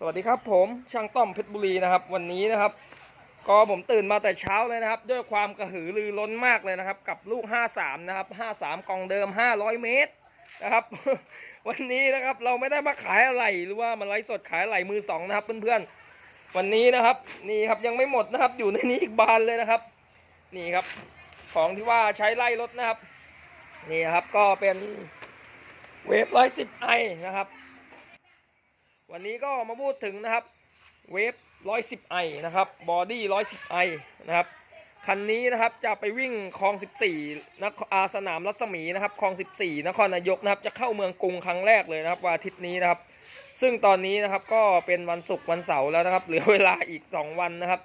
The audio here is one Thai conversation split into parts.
สวัสดีครับผมช่างต้อมเพชรบุรีนะครับ วันนี้นะครับ ก็ผมตื่นมาแต่เช้าเลยนะครับ ด้วยความกระหือรือร้นมากเลยนะครับ กับลูก 53 นะครับ 53 กองเดิม 500 เมตรนะครับ วันนี้นะครับเราไม่ได้มาขายอะไรหรือว่ามาไลฟ์สดขายอะไรมือสองนะครับเพื่อนๆวันนี้นะครับนี่ครับยังไม่หมดนะครับ อยู่ในนี้อีกบานเลยนะครับ นี่ครับ ของที่ว่าใช้ไล่รถนะครับ นี่ครับก็เป็นเวฟร้อยสิบไอนะครับ วันนี้ก็มาพูดถึงนะครับเวฟ 110ไอนะครับบอดี้ 110ไอนะครับคันนี้นะครับจะไปวิ่งคลอง 14นครอาสนามรัศมีนะครับคลอง 14 นครนายกนะครับจะเข้าเมืองกรุงครั้งแรกเลยนะครับวันอาทิตย์นี้นะครับ ซึ่งตอนนี้นะครับก็เป็นวันศุกร์วันเสาร์แล้วนะครับเหลือเวลาอีก 2 วันนะครับ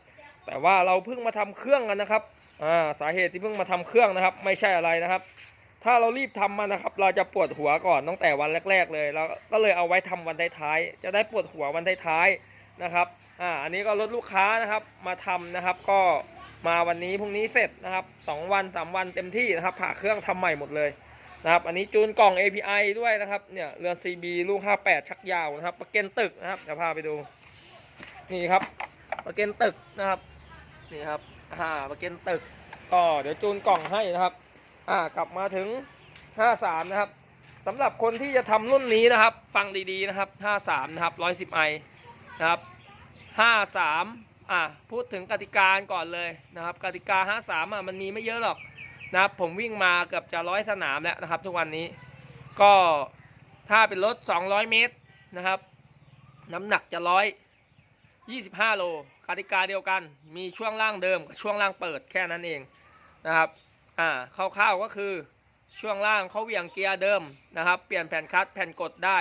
แต่ว่าเราเพิ่งมาทำเครื่องกันนะครับอ่าสาเหตุที่เพิ่งมาทำเครื่องนะครับ ไม่ใช่อะไรนะครับ ถ้าเรารีบทำมันนะครับ เราจะปวดหัวก่อนตั้งแต่วันแรก ๆ เลยเราก็เลยเอาไว้ทำวันท้ายๆจะได้ปวดหัววันท้ายๆนะครับอ่าอันนี้ก็รถลูกค้านะครับมาทำนะครับ ก็มาวันนี้พรุ่งนี้เสร็จนะครับสองวันสามวันเต็มที่นะครับ ผ่าเครื่องทำใหม่หมดเลยนะครับอันนี้จูนกล่อง API ด้วยนะครับเนี่ยเรือ CB ลูก 58 ชักยาวนะครับประเก็นตึกนะครับเดี๋ยวพาไปดู นี่ครับประเก็นตึกนะครับนี่ครับอ่าประเก็นตึกก็เดี๋ยวจูนกล่องให้นะครับ อ่ากลับมาถึง 53 นะครับสำหรับคนที่จะทำรุ่นนี้นะครับ ฟังดีๆนะครับ 53 นะครับ 110i นะครับ 53 อ่าพูดถึงกติกาก่อนเลยนะครับ กติกา 53 อะมันมีไม่เยอะหรอกนะครับผมวิ่งมาเกือบจะร้อยสนามแล้วนะครับ ทุกวันนี้ก็ถ้าเป็นรถ 200 เมตรนะครับ น้ำหนักจะร้อย25 โลกติกาเดียวกัน มีช่วงล่างเดิมกับช่วงล่างเปิดแค่นั้นเองนะครับ อ่าคร่าวๆก็คือช่วงล่างเขาเหวี่ยงเกียร์เดิมนะครับ เปลี่ยนแผ่นคัตแผ่นกดได้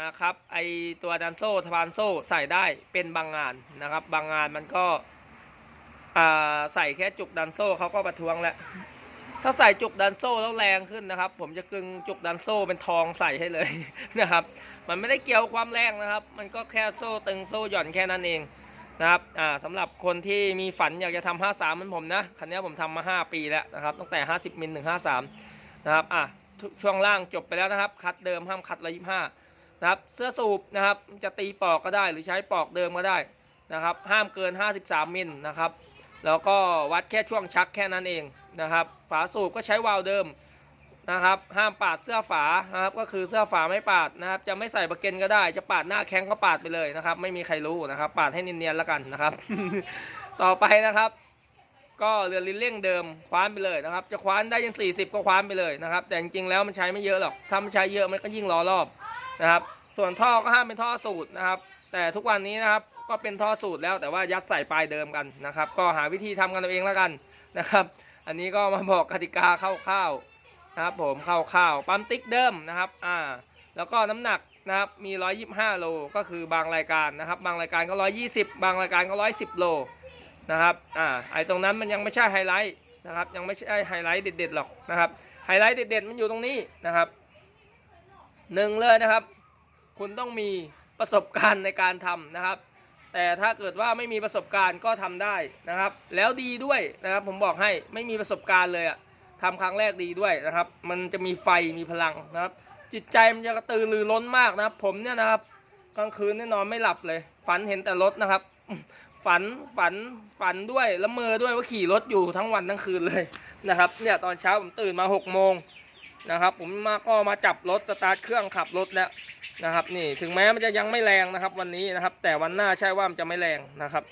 นะครับ ไอตัวดันโซ่ทวานโซ่ใส่ได้เป็นบางงานนะครับ บางงานมันก็ใส่แค่จุกดันโซ่เขาก็ประท้วงแล้ว ถ้าใส่จุกดันโซ่แล้วแรงขึ้นนะครับ ผมจะกึงจุกดันโซ่เป็นทองใส่ให้เลยนะครับ มันไม่ได้เกี่ยวความแรงนะครับ มันก็แค่โซ่ตึงโซ่หย่อนแค่นั้นเอง นะครับอ่าสำหรับคนที่มีฝันอยากจะทำ53เหมือนผมนะ คันนี้ผมทำมา 5 ปีแล้วนะครับ ตั้งแต่ 50 มิลถึง 53 นะครับอะช่วงล่างจบไปแล้วนะครับ คัดเดิมห้ามคัดละ25นะครับ เสื้อสูบนะครับ จะตีปอกก็ได้หรือใช้ปอกเดิมก็ได้นะครับ ห้ามเกิน 53 มิลนะครับ แล้วก็วัดแค่ช่วงชักแค่นั้นเองนะครับ ฝาสูบก็ใช้วาล์วเดิม นะครับ ห้ามปาดเสื้อฝานะครับ ก็คือเสื้อฝาไม่ปาดนะครับ จะไม่ใส่ประเก็นก็ได้ จะปาดหน้าแข้งก็ปาดไปเลยนะครับ ไม่มีใครรู้นะครับ ปาดให้เนียนๆแล้วกันนะครับ ต่อไปนะครับ ก็เรือลิ้นเร่งเดิมคว้านไปเลยนะครับ จะคว้านได้ยัง 40 ก็คว้านไปเลยนะครับ แต่จริงๆแล้วมันใช้ไม่เยอะหรอก ถ้ามันใช้เยอะมันก็ยิ่งล้อรอบนะครับ ส่วนท่อก็ห้ามเป็นท่อสูตรนะครับ แต่ทุกวันนี้นะครับก็เป็นท่อสูตรแล้วแต่ว่ายัดใส่ปลายเดิมกันนะครับ ก็หาวิธีทำกันเอาเองแล้วกันนะครับ อันนี้ก็มาบอกกติกาคร่าวๆ นะครับผมข้าวๆปั๊มติ๊กเดิมนะครับอ่าแล้วก็น้ำหนักนะครับมี 125 โล ก็คือบางรายการนะครับ บางรายการก็ 120 บางรายการก็ 110 โลนะครับอ่าไอตรงนั้นมันยังไม่ใช่ไฮไลท์นะครับยังไม่ใช่ไฮไลท์เด็ดๆหรอกนะครับไฮไลท์เด็ดๆมันอยู่ตรงนี้นะครับหนึ่งเลยนะครับ คุณต้องมีประสบการณ์ในการทำนะครับ แต่ถ้าเกิดว่าไม่มีประสบการณ์ก็ทำได้นะครับ แล้วดีด้วยนะครับผมบอกให้ไม่มีประสบการณ์เลยอะ ทำครั้งแรกดีด้วยนะครับ มันจะมีไฟมีพลังนะครับ จิตใจมันจะกระตือรือร้นมากนะครับ ผมเนี่ยนะครับกลางคืนเนี่ยนอนไม่หลับเลย ฝันเห็นแต่รถนะครับ ฝันฝันฝันด้วยละเมอด้วยว่าขี่รถอยู่ทั้งวันทั้งคืนเลยนะครับ เนี่ยตอนเช้าผมตื่นมา6กโมงนะครับ ผมมาก็มาจับรถสตาร์ทเครื่องขับรถแล้วนะครับ นี่ถึงแม้มันจะยังไม่แรงนะครับ วันนี้นะครับ แต่วันหน้าใช่ว่ามันจะไม่แรงนะครับ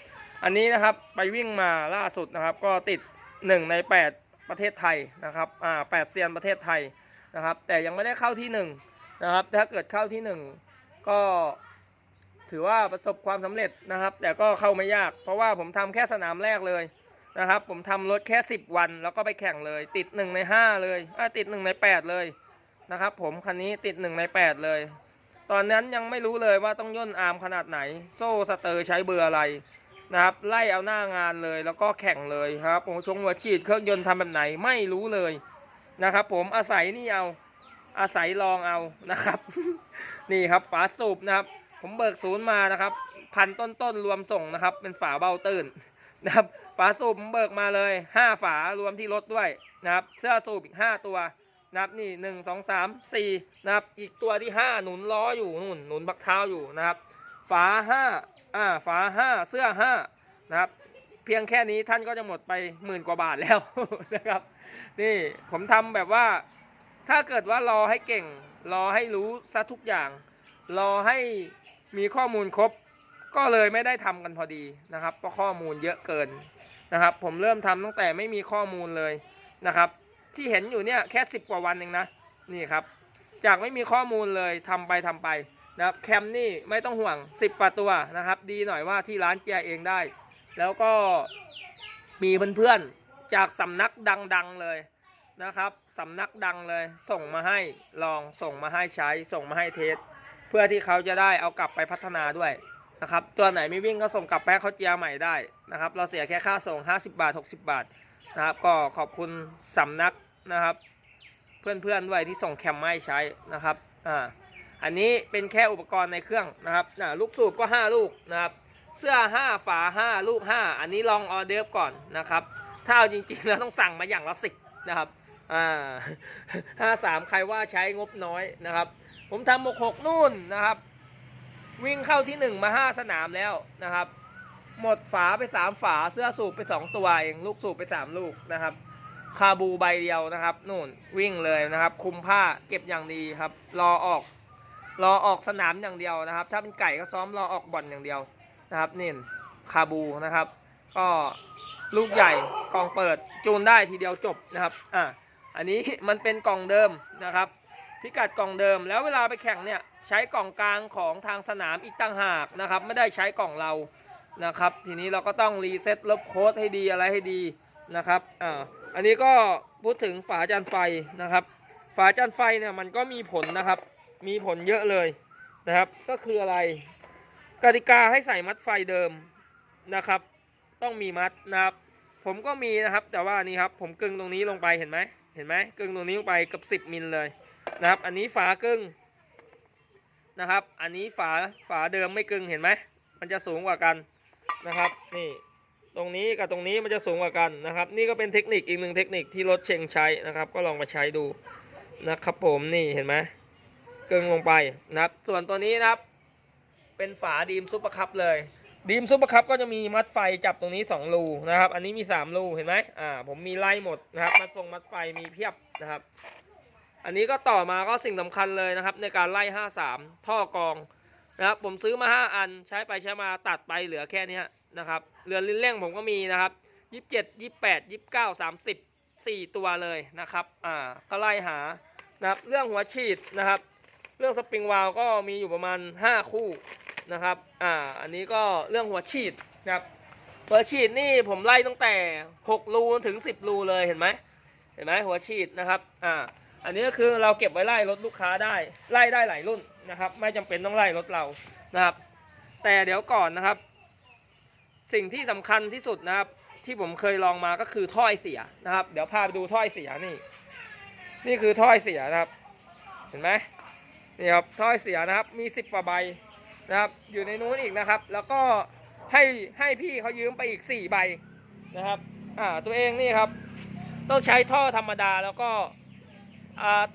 อันนี้นะครับไปวิ่งมาล่าสุดนะครับ ก็ติด1ใน8 ประเทศไทยนะครับอ่าแปดเซียนประเทศไทยนะครับ แต่ยังไม่ได้เข้าที่1นะครับ ถ้าเกิดเข้าที่1ก็ถือว่าประสบความสำเร็จนะครับ แต่ก็เข้าไม่ยาก เพราะว่าผมทำแค่สนามแรกเลยนะครับ ผมทำรถแค่ 10 วัน แล้วก็ไปแข่งเลย ติด 1 ใน 5 เลยอ่าติด 1 ใน 8 เลยนะครับ ผมคันนี้ติด 1 ใน 8 เลย ตอนนั้นยังไม่รู้เลยว่าต้องย่นอาร์มขนาดไหน โซ่สเตอร์ใช้เบอร์อะไร นะครับไล่เอาหน้างานเลยแล้วก็แข่งเลยครับผมชงหัวฉีดเครื่องยนต์ทำแบบไหนไม่รู้เลยนะครับผมอาศัยนี่เอาอาศัยลองเอานะครับ นี่ครับฝาสูบนะครับ ผมเบิกศูนย์มานะครับ พันต้นต้นๆรวมส่งนะครับ เป็นฝาเบาตื้นนะครับฝาสูบผมเบิกมาเลยห้าฝารวมที่รถด้วยนะครับ เสื้อสูบอีกห้าตัวนะครับนี่หนึ่งสองสามสี่นะครับ อีกตัวที่ห้าหนุนล้ออยู่หนู่นหนุนบักเท้าอยู่นะครับ ฝาห้าอ่าฝาห้าเสื้อห้านะครับ เพียงแค่นี้ท่านก็จะหมดไปหมื่นกว่าบาทแล้วนะครับ นี่ผมทำแบบว่า ถ้าเกิดว่ารอให้เก่ง รอให้รู้ซะทุกอย่าง รอให้มีข้อมูลครบ ก็เลยไม่ได้ทำกันพอดีนะครับเพราะข้อมูลเยอะเกินนะครับ ผมเริ่มทำตั้งแต่ไม่มีข้อมูลเลยนะครับ ที่เห็นอยู่เนี่ยแค่สิบกว่าวันเองนะนี่ครับ จากไม่มีข้อมูลเลยทำไปทำไป นะครับแคมนี่ไม่ต้องห่วง 10กว่าตัวนะครับ ดีหน่อยว่าที่ร้านเจียเองได้ แล้วก็มีเพื่อนๆจากสำนักดังๆเลยนะครับสำนักดังเลยส่งมาให้ลองส่งมาให้ใช้ส่งมาให้เทสเพื่อที่เขาจะได้เอากลับไปพัฒนาด้วยนะครับตัวไหนไม่วิ่งก็ส่งกลับไปให้เขาเจียใหม่ได้นะครับ เราเสียแค่ค่าส่ง 50 บาท 60 บาทนะครับก็ขอบคุณสำนักนะครับ เพื่อนๆด้วยที่ส่งแคมมาให้ใช้นะครับอ่า อันนี้เป็นแค่อุปกรณ์ในเครื่องนะครับอ่าลูกสูบก็ 5 ลูกนะครับ เสื้อ 5 ฝา 5 ลูก 5 อันนี้ลองออเดอร์ฟก่อนนะครับ ถ้าเอาจริงๆแล้วต้องสั่งมาอย่างละสิบนะครับอ่าห้าสามใครว่าใช้งบน้อยนะครับ ผมทำหมกหกนู่นนะครับ วิ่งเข้าที่หนึ่งมาห้าสนามแล้วนะครับ หมดฝาไปสามฝาเสื้อสูบไปสองตัวเองลูกสูบไปสามลูกนะครับคาบูใบเดียวนะครับนู่นวิ่งเลยนะครับ คุมผ้าเก็บอย่างดีครับ รอออก รอออกสนามอย่างเดียวนะครับ ถ้าเป็นไก่ก็ซ้อมรอออกบ่อนอย่างเดียวนะครับนี่คาบูนะครับ ก็ลูกใหญ่กล่องเปิดจูนได้ทีเดียวจบนะครับอ่าอันนี้มันเป็นกล่องเดิมนะครับ พิกัดกล่องเดิมแล้วเวลาไปแข่งเนี่ยใช้กล่องกลางของทางสนามอีกต่างหากนะครับ ไม่ได้ใช้กล่องเรานะครับ ทีนี้เราก็ต้องรีเซ็ตลบโค้ดให้ดีอะไรให้ดีนะครับอ่าอันนี้ก็พูดถึงฝาจานไฟนะครับ ฝาจานไฟเนี่ยมันก็มีผลนะครับ มีผลเยอะเลยนะครับ ก็คืออะไรกติกาให้ใส่มัดไฟเดิมนะครับ ต้องมีมัดนะครับ ผมก็มีนะครับ แต่ว่านี่ครับผมกึ่งตรงนี้ลงไปเห็นไหมเห็นไหมกึ่งตรงนี้ลงไปเกับ 10มิลเลยนะครับ อันนี้ฝากึ่งนะครับ อันนี้ฝาฝาเดิมไม่กึ่งเห็นไหมมันจะสูงกว่ากันนะครับ นี่ตรงนี้กับตรงนี้มันจะสูงกว่ากันนะครับ นี่ก็เป็นเทคนิคอีกหนึ่งเทคนิคที่รถเชงใช้นะครับ ก็ลองมาใช้ดูนะครับผมนี่เห็นไหม กึงลงไปนะครับ ส่วนตัวนี้นะครับ เป็นฝาดีมซุปเปอร์คัพเลยดีมซุปเปอร์คัพก็จะมีมัดไฟจับตรงนี้ 2 รูนะครับ อันนี้มี 3 รูเห็นไหมอ่าผมมีไล่หมดนะครับ มัดฟงมัดไฟมีเพียบนะครับ อันนี้ก็ต่อมาก็สิ่งสำคัญเลยนะครับ ในการไล่ 53 ท่อกองนะครับ ผมซื้อมา 5 อันใช้ไปใช้มาตัดไปเหลือแค่นี้นะครับ เรือนลิ้นเร่งผมก็มีนะครับ 27 28 29 30 4 ตัวเลยนะครับ อ่า ก็ไล่หานะครับ เรื่องหัวฉีดนะครับ เรื่องสปริงวาลก็มีอยู่ประมาณ 5 คู่นะครับอ่าอันนี้ก็เรื่องหัวฉีดนะครับหัวฉีดนี่ผมไล่ตั้งแต่ 6 รูถึง 10 รูเลยเห็นไหมเห็นไหมหัวฉีดนะครับอ่าอันนี้ก็คือเราเก็บไว้ไล่รถลูกค้าได้ไล่ได้หลายรุ่นนะครับ ไม่จำเป็นต้องไล่รถเรานะครับ แต่เดี๋ยวก่อนนะครับ สิ่งที่สำคัญที่สุดนะครับ ที่ผมเคยลองมาก็คือถ้อยเสียนะครับ เดี๋ยวพาไปดูถ้อยเสียนี่ นี่คือถ้อยเสียนะครับ เห็นไหม นี่ครับถ้อยเสียนะครับมีสิบกว่าใบนะครับอยู่ในนู้นอีกนะครับ แล้วก็ให้ให้พี่เขายืมไปอีกสี่ใบนะครับอ่าตัวเองนี่ครับ ต้องใช้ท่อธรรมดาแล้วก็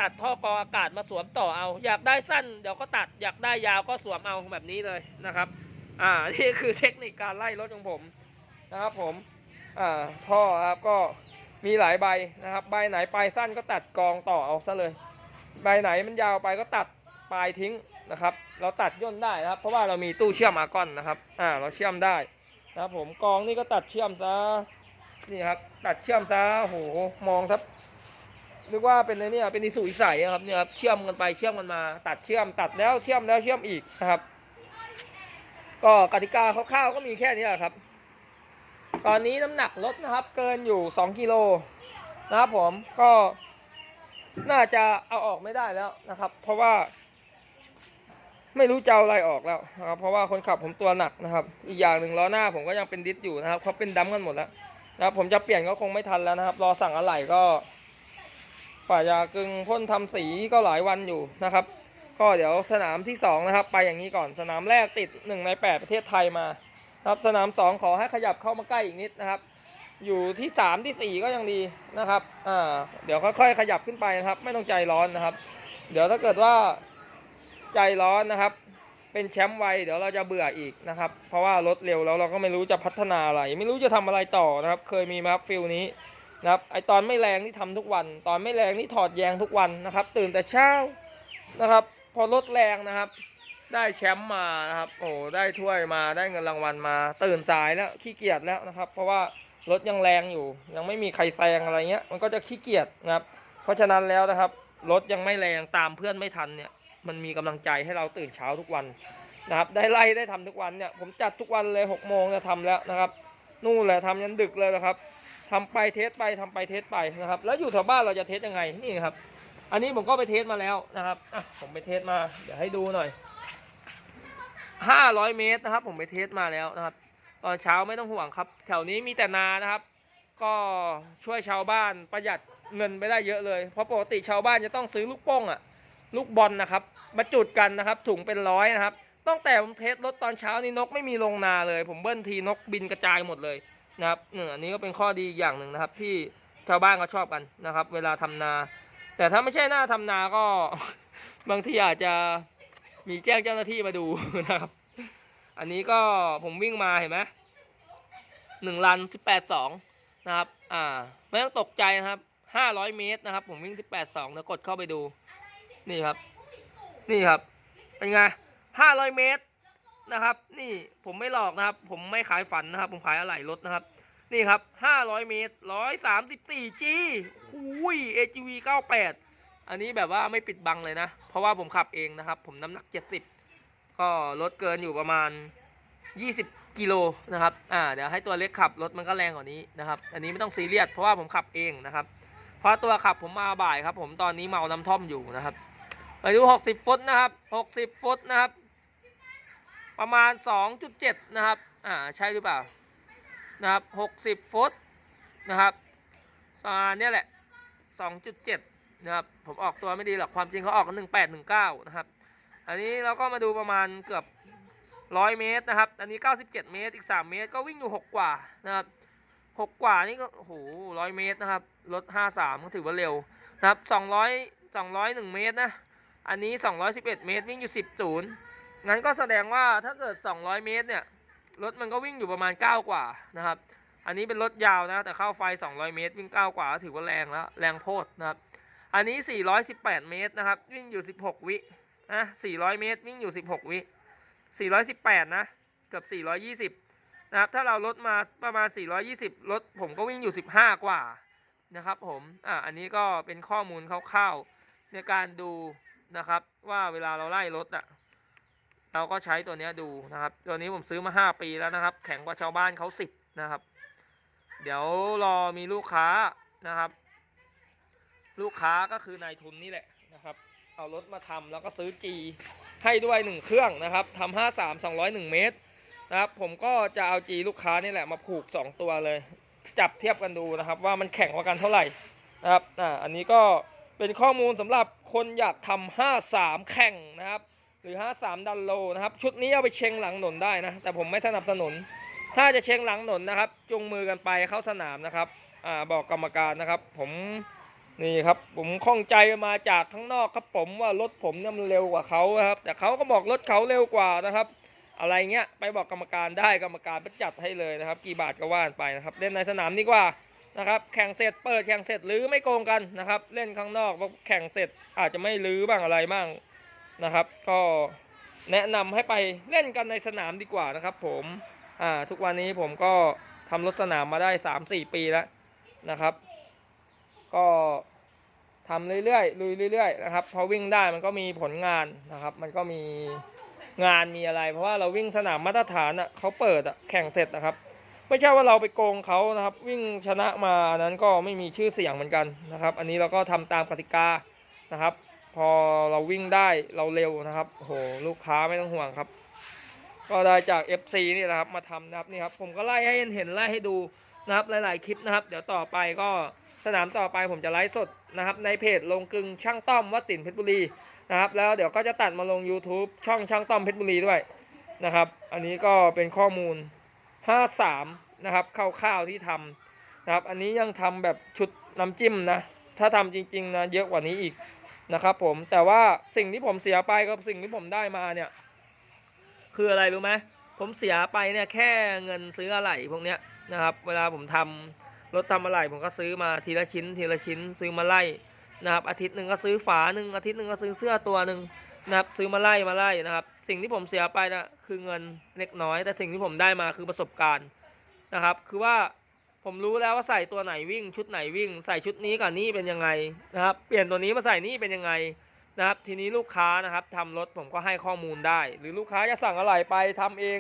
ตัดท่อกรองอากาศมาสวมต่อเอา อยากได้สั้นเดี๋ยวก็ตัดอยากได้ยาวก็สวมเอาแบบนี้เลยนะครับอ่านี่คือเทคนิคการไล่รถของผมนะครับผมอ่าท่อครับก็มีหลายใบนะครับ ใบไหนปลายสั้นก็ตัดกรองต่อเอาซะเลย ใบไหนมันยาวไปก็ตัด ปลายทิ้งนะครับ เราตัดย่นได้นะครับ เพราะว่าเรามีตู้เชื่อมอาร์กอนนะครับ อ่า เราเชื่อมได้นะครับผมกองนี่ก็ตัดเชื่อมซะนี่ครับ ตัดเชื่อมซะโหมองครับนึกว่าเป็นอะไรเนี่ยเป็นอิสุอิสัยครับเนี่ยครับเชื่อมกันไปเชื่อมกันมา ตัดเชื่อมตัดแล้วเชื่อมแล้วเชื่อมอีกนะครับ ก็กติกาคร่าวๆก็มีแค่นี้แหละครับ ตอนนี้น้ำหนักรถนะครับ เกินอยู่2กิโลนะครับผมก็น่าจะเอาออกไม่ได้แล้วนะครับ เพราะว่า ไม่รู้จะเอาอะไรออกแล้วนะครับเพราะว่าคนขับผมตัวหนักนะครับ อีกอย่างหนึ่งล้อหน้าผมก็ยังเป็นดิสอยู่นะครับเขาเป็นดัมกันหมดแล้วนะครับ ผมจะเปลี่ยนก็คงไม่ทันแล้วนะครับ รอสั่งอะไหล่ก็ฝ่ายยากึงพ่นทำสีก็หลายวันอยู่นะครับ ก็เดี๋ยวสนามที่สองนะครับ ไปอย่างนี้ก่อนสนามแรกติดหนึ่งในแปดประเทศไทยมานะครับสนามสองขอให้ขยับเข้ามาใกล้อีกนิดนะครับ อยู่ที่สามที่สี่ก็ยังดีนะครับอ่าเดี๋ยวค่อยๆขยับขึ้นไปนะครับ ไม่ต้องใจร้อนนะครับ เดี๋ยวถ้าเกิดว่า ใจร้อนนะครับ เป็นแชมป์ไวเดี๋ยวเราจะเบื่ออีกนะครับ เพราะว่ารถเร็วแล้วเราก็ไม่รู้จะพัฒนาอะไร ไม่รู้จะทำอะไรต่อนะครับ เคยมีมาฟิลนี้นะครับไอตอนไม่แรงที่ทำทุกวัน ตอนไม่แรงนี่ถอดแยงทุกวันนะครับ ตื่นแต่เช้านะครับ พอรถแรงนะครับ ได้แชมป์มานะครับโอ้ได้ถ้วยมาได้เงินรางวัลมา ตื่นสายแล้วขี้เกียจแล้วนะครับ เพราะว่ารถยังแรงอยู่ ยังไม่มีใครแซงอะไรเงี้ยมันก็จะขี้เกียจนะครับ เพราะฉะนั้นแล้วนะครับรถยังไม่แรงตามเพื่อนไม่ทันเนี่ย มันมีกำลังใจให้เราตื่นเช้าทุกวันนะครับ ได้ไล่ได้ทำทุกวันเนี่ยผมจัดทุกวันเลยหกโมงจะทำแล้วนะครับนู่นแหละทำยันดึกเลยนะครับทำไปเทสไปทำไปเทสไปนะครับ แล้วอยู่แถวบ้านเราจะเทสยังไงนี่ครับ อันนี้ผมก็ไปเทสมาแล้วนะครับอะผมไปเทสมาเดี๋ยวให้ดูหน่อย500เมตรนะครับ ผมไปเทสมาแล้วนะครับ ตอนเช้าไม่ต้องห่วงครับ แถวนี้มีแต่นานะครับ ก็ช่วยชาวบ้านประหยัดเงินไปได้เยอะเลย เพราะปกติชาวบ้านจะต้องซื้อลูกโป่งอะ ลูกบอลนะครับ มาจุดกันนะครับ ถุงเป็นร้อยนะครับ ตั้งแต่ผมเทสรถตอนเช้านี่นกไม่มีลงนาเลย ผมเบิ้ลทีนกบินกระจายหมดเลยนะครับเนี่ยอันนี้ก็เป็นข้อดีอย่างหนึ่งนะครับ ที่ชาวบ้านเขาชอบกันนะครับ เวลาทำนา แต่ถ้าไม่ใช่หน้าทำนาก็ บางทีอาจจะมีแจ้งเจ้าหน้าที่มาดูนะครับ อันนี้ก็ผมวิ่งมาเห็นไหมหนึ่งลันสิบแปดสองนะครับ อ่า ไม่ต้องตกใจนะครับห้าร้อยเมตรนะครับ ผมวิ่งสิบแปดสองแล้วกดเข้าไปดู นี่ครับ นี่ครับ เป็นไงห้าร้อยเมตรนะครับ นี่ผมไม่หลอกนะครับ ผมไม่ขายฝันนะครับ ผมขายอะไหล่รถนะครับ นี่ครับห้าร้อยเมตรร้อยสามสิบสี่จีหุย AGV เก้าแปดอันนี้แบบว่าไม่ปิดบังเลยนะ เพราะว่าผมขับเองนะครับ ผมน้ำหนักเจ็ดสิบก็รถเกินอยู่ประมาณยี่สิบกิโลนะครับ อ่า เดี๋ยวให้ตัวเล็กขับรถมันก็แรงกว่านี้นะครับ อันนี้ไม่ต้องซีเรียสเพราะว่าผมขับเองนะครับ เพราะตัวขับผมมาบ่ายครับ ผมตอนนี้เมาน้ำท่อมอยู่นะครับ ไปดู 60 ฟุตนะครับ 60 ฟุตนะครับ ประมาณ 2.7 นะครับ อ่า ใช่หรือเปล่า นะครับ 60 ฟุต นะครับประมาณเนี้ยแหละ 2.7 นะครับ ผมออกตัวไม่ดีหรอก ความจริงเขาออกกัน1819 นะครับ อันนี้เราก็มาดูประมาณเกือบ 100 เมตรนะครับ อันนี้ 97 เมตร อีก 3 เมตร ก็วิ่งอยู่ 6 กว่า นะครับ 6 กว่านี่ก็ โอ้โห 100 เมตรนะครับ รถ 53 ก็ถือว่าเร็ว นะครับ 200 201 เมตรนะ อันนี้ 211 เมตรวิ่งอยู่ 10ศูนย์งั้นก็แสดงว่าถ้าเกิด 200 เมตรเนี่ยรถมันก็วิ่งอยู่ประมาณ 9 กว่านะครับ อันนี้เป็นรถยาวนะแต่เข้าไฟ 200 เมตร วิ่ง 9 กว่าก็ถือว่าแรงแล้วแรงโพดนะครับ อันนี้ 418 เมตรนะครับ วิ่งอยู่ 16 วินะ400 เมตร วิ่งอยู่ 16 วิ 418 นะเกือบ420นะครับถ้าเราลดมาประมาณ 420รถผมก็วิ่งอยู่ 15 กว่านะครับผม อะอันนี้ก็เป็นข้อมูลคร่าวๆในการดู นะครับ ว่าเวลาเราไล่รถอะเราก็ใช้ตัวนี้ดูนะครับ ตัวนี้ผมซื้อมาห้าปีแล้วนะครับ แข็งกว่าชาวบ้านเขาสิบนะครับ เดี๋ยวรอมีลูกค้านะครับ ลูกค้าก็คือนายทุนนี่แหละนะครับ เอารถมาทำแล้วก็ซื้อจีให้ด้วยหนึ่งเครื่องนะครับทำห้าสามสองร้อยหนึ่งเมตรนะครับ ผมก็จะเอาจีลูกค้านี่แหละมาผูกสองตัวเลย จับเทียบกันดูนะครับ ว่ามันแข่งกว่ากันเท่าไหร่นะครับอ่าอันนี้ก็ เป็นข้อมูลสำหรับคนอยากทำห้าสามแข่งนะครับ หรือ 53 ดันโลนะครับ ชุดนี้เอาไปเชงหลังหนนได้นะ แต่ผมไม่สนับสนุน ถ้าจะเชงหลังหนนนะครับจูงมือกันไปเข้าสนามนะครับอ่าบอกกรรมการนะครับ ผมนี่ครับผมข้องใจมาจากข้างนอกครับผมว่ารถผมเนี่ยมันเร็วกว่าเขาครับ แต่เขาก็บอกรถเขาเร็วกว่านะครับ อะไรเงี้ยไปบอกกรรมการได้กรรมการไปจัดให้เลยนะครับ กี่บาทก็ว่านไปนะครับ เล่นในสนามดีกว่า นะครับแข่งเสร็จเปิดแข่งเสร็จหรือไม่โกงกันนะครับ เล่นข้างนอกแข่งเสร็จอาจจะไม่ลื้อบ้างอะไรบ้างนะครับ ก็แนะนำให้ไปเล่นกันในสนามดีกว่านะครับ ผมอ่าทุกวันนี้ผมก็ทำรถสนามมาได้ 3-4 ปีแล้วนะครับ ก็ทำเรื่อยๆลุยเรื่อยๆนะครับพอวิ่งได้มันก็มีผลงานนะครับ มันก็มีงานมีอะไร เพราะว่าเราวิ่งสนามมาตรฐานอะเขาเปิดอะแข่งเสร็จนะครับ ไม่ใช่ว่าเราไปโกงเขานะครับ วิ่งชนะมานั้นก็ไม่มีชื่อเสียงเหมือนกันนะครับ อันนี้เราก็ทำตามกติกานะครับ พอเราวิ่งได้เราเร็วนะครับโหลูกค้าไม่ต้องห่วงครับ ก็ได้จาก FC นี่แหละครับมาทำนะครับนี่ครับผมก็ไล่ให้เห็นไล่ให้ดูนะครับหลาย ๆ คลิปนะครับ เดี๋ยวต่อไปก็สนามต่อไปผมจะไลฟ์สดนะครับ ในเพจลงกึงช่างต้อมวัดสินเพชรบุรีนะครับแล้วเดี๋ยวก็จะตัดมาลง YouTube ช่องช่างต้อมเพชรบุรีด้วยนะครับ อันนี้ก็เป็นข้อมูล 53 นะครับคร่าวๆที่ทำนะครับ อันนี้ยังทำแบบชุดน้ำจิ้มนะ ถ้าทำจริงๆนะเยอะกว่านี้อีกนะครับผม แต่ว่าสิ่งที่ผมเสียไปกับสิ่งที่ผมได้มาเนี่ย คืออะไรรู้ไหมผมเสียไปเนี่ยแค่เงินซื้ออะไหล่พวกเนี้ยนะครับ เวลาผมทำรถทำอะไหล่ผมก็ซื้อมาทีละชิ้น ทีละชิ้นซื้อมาไล่นะครับอาทิตย์หนึ่งก็ซื้อฝาหนึ่งอาทิตย์หนึ่งก็ซื้อเสื้อตัวหนึ่ง นะครับซื้อมาไล่มาไล่นะครับ สิ่งที่ผมเสียไปนะคือเงินเล็กน้อย แต่สิ่งที่ผมได้มาคือประสบการณ์นะครับ คือว่าผมรู้แล้วว่าใส่ตัวไหนวิ่ง ชุดไหนวิ่ง ใส่ชุดนี้กับนี่เป็นยังไงนะครับ เปลี่ยนตัวนี้มาใส่นี่เป็นยังไงนะครับ ทีนี้ลูกค้านะครับทำรถผมก็ให้ข้อมูลได้ หรือลูกค้าจะสั่งอะไรไปทำเอง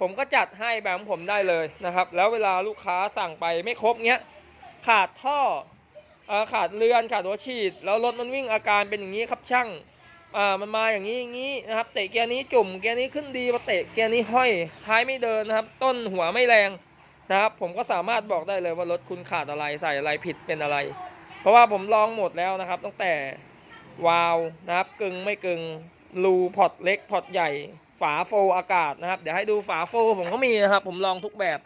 ผมก็จัดให้แบบของผมได้เลยนะครับ แล้วเวลาลูกค้าสั่งไปไม่ครบเงี้ยขาดท่อเอ่อขาดเรือนขาดหัวฉีด แล้วรถมันวิ่งอาการเป็นอย่างนี้ครับช่าง อ่ามันมาอย่างนี้อย่างนี้นะครับเตะเกียร์นี้จุ่มเกียร์นี้ขึ้นดีมาเตะเกียร์นี้ห้อยท้ายไม่เดินนะครับ ต้นหัวไม่แรงนะครับ ผมก็สามารถบอกได้เลยว่ารถคุณขาดอะไรใส่อะไรผิดเป็นอะไร เพราะว่าผมลองหมดแล้วนะครับ ตั้งแต่วาล์วนะครับกึ่งไม่กึ่งรูพอร์ตเล็กพอร์ตใหญ่ฝาโฟอากาศนะครับ เดี๋ยวให้ดูฝาโฟผมก็มีนะครับ ผมลองทุกแบบ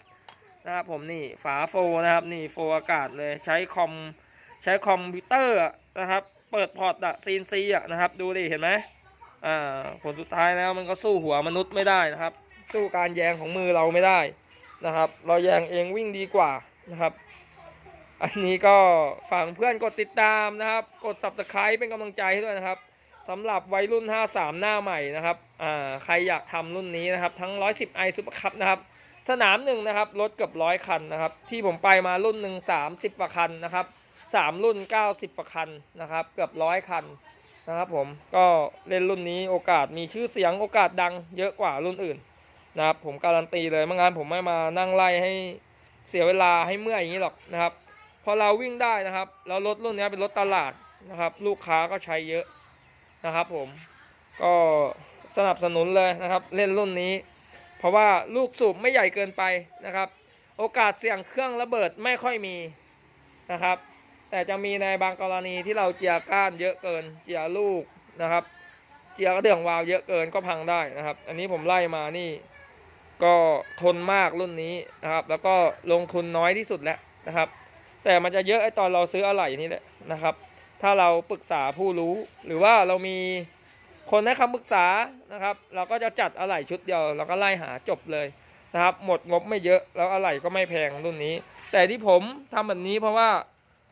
นะครับผมนี่ฝาโฟนะครับนี่โฟอากาศเลยใช้คอมใช้คอมพิวเตอร์นะครับ เปิดพอร์ตอะซีนซีอะนะครับ ดูดิเห็นไหมอ่าผลสุดท้ายแล้วมันก็สู้หัวมนุษย์ไม่ได้นะครับ สู้การแยงของมือเราไม่ได้นะครับ เราแยงเองวิ่งดีกว่านะครับ อันนี้ก็ฝากเพื่อนกดติดตามนะครับ กด subscribe เป็นกำลังใจให้ด้วยนะครับสำหรับวัยรุ่น 53 หน้าใหม่นะครับอ่าใครอยากทำรุ่นนี้นะครับ ทั้ง 110 i Super Cup นะครับ สนามหนึ่งนะครับรถเกือบร้อยคันนะครับ ที่ผมไปมารุ่นหนึ่ง30กว่าคันนะครับ3รุ่น90กว่าคันนะครับ เกือบร้อยคันนะครับ ผมก็เล่นรุ่นนี้โอกาสมีชื่อเสียงโอกาสดังเยอะกว่ารุ่นอื่นนะครับ ผมการันตีเลยไม่งั้นผมไม่มานั่งไล่ให้เสียเวลาให้เมื่อยอย่างนี้หรอกนะครับ พอเราวิ่งได้นะครับ แล้วรถรุ่นนี้เป็นรถตลาดนะครับ ลูกค้าก็ใช้เยอะนะครับ ผมก็สนับสนุนเลยนะครับ เล่นรุ่นนี้ เพราะว่าลูกสูบไม่ใหญ่เกินไปนะครับ โอกาสเสี่ยงเครื่องระเบิดไม่ค่อยมีนะครับ แต่จะมีในบางกรณีที่เราเจียก้านเยอะเกิน เจียร์ลูกนะครับ เจียกระเดื่องวาล์วเยอะเกินก็พังได้นะครับ อันนี้ผมไล่มานี่ก็ทนมากรุ่นนี้นะครับ แล้วก็ลงทุนน้อยที่สุดแล้วนะครับ แต่มันจะเยอะไอตอนเราซื้ออะไหล่นี่แหละนะครับ ถ้าเราปรึกษาผู้รู้หรือว่าเรามี คนให้คำปรึกษานะครับ เราก็จะจัดอะไหล่ชุดเดียวเราก็ไล่หาจบเลยนะครับ หมดงบไม่เยอะแล้วอะไหล่ก็ไม่แพงรุ่นนี้ แต่ที่ผมทำแบบนี้เพราะว่า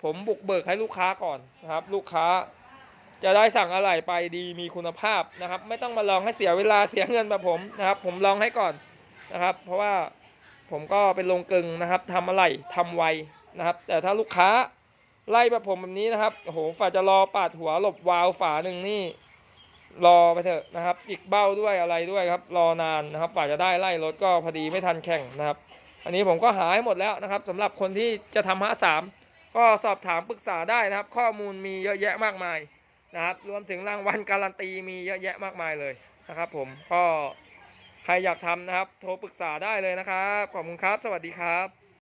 ผมบุกเบิกให้ลูกค้าก่อนนะครับ ลูกค้าจะได้สั่งอะไหล่ไปดีมีคุณภาพนะครับ ไม่ต้องมาลองให้เสียเวลาเสียเงินแบบผมนะครับ ผมลองให้ก่อนนะครับ เพราะว่าผมก็เป็นโรงกึงนะครับทำอะไหล่ทำไวนะครับ แต่ถ้าลูกค้าไล่แบบผมแบบนี้นะครับโอ้โหฝ่าจะรอปาดหัวหลบวาล์วฝาหนึ่งนี่ รอไปเถอะนะครับจิกเบ้าด้วยอะไรด้วยครับ รอนานนะครับฝ่าจะได้ไล่รถก็พอดีไม่ทันแข่งนะครับ อันนี้ผมก็หาให้หมดแล้วนะครับสำหรับคนที่จะทำห้าสามก็สอบถามปรึกษาได้นะครับ ข้อมูลมีเยอะแยะมากมายนะครับ รวมถึงรางวัลการันตีมีเยอะแยะมากมายเลยนะครับ ผมก็ใครอยากทำนะครับ โทรปรึกษาได้เลยนะครับขอบคุณครับ สวัสดีครับ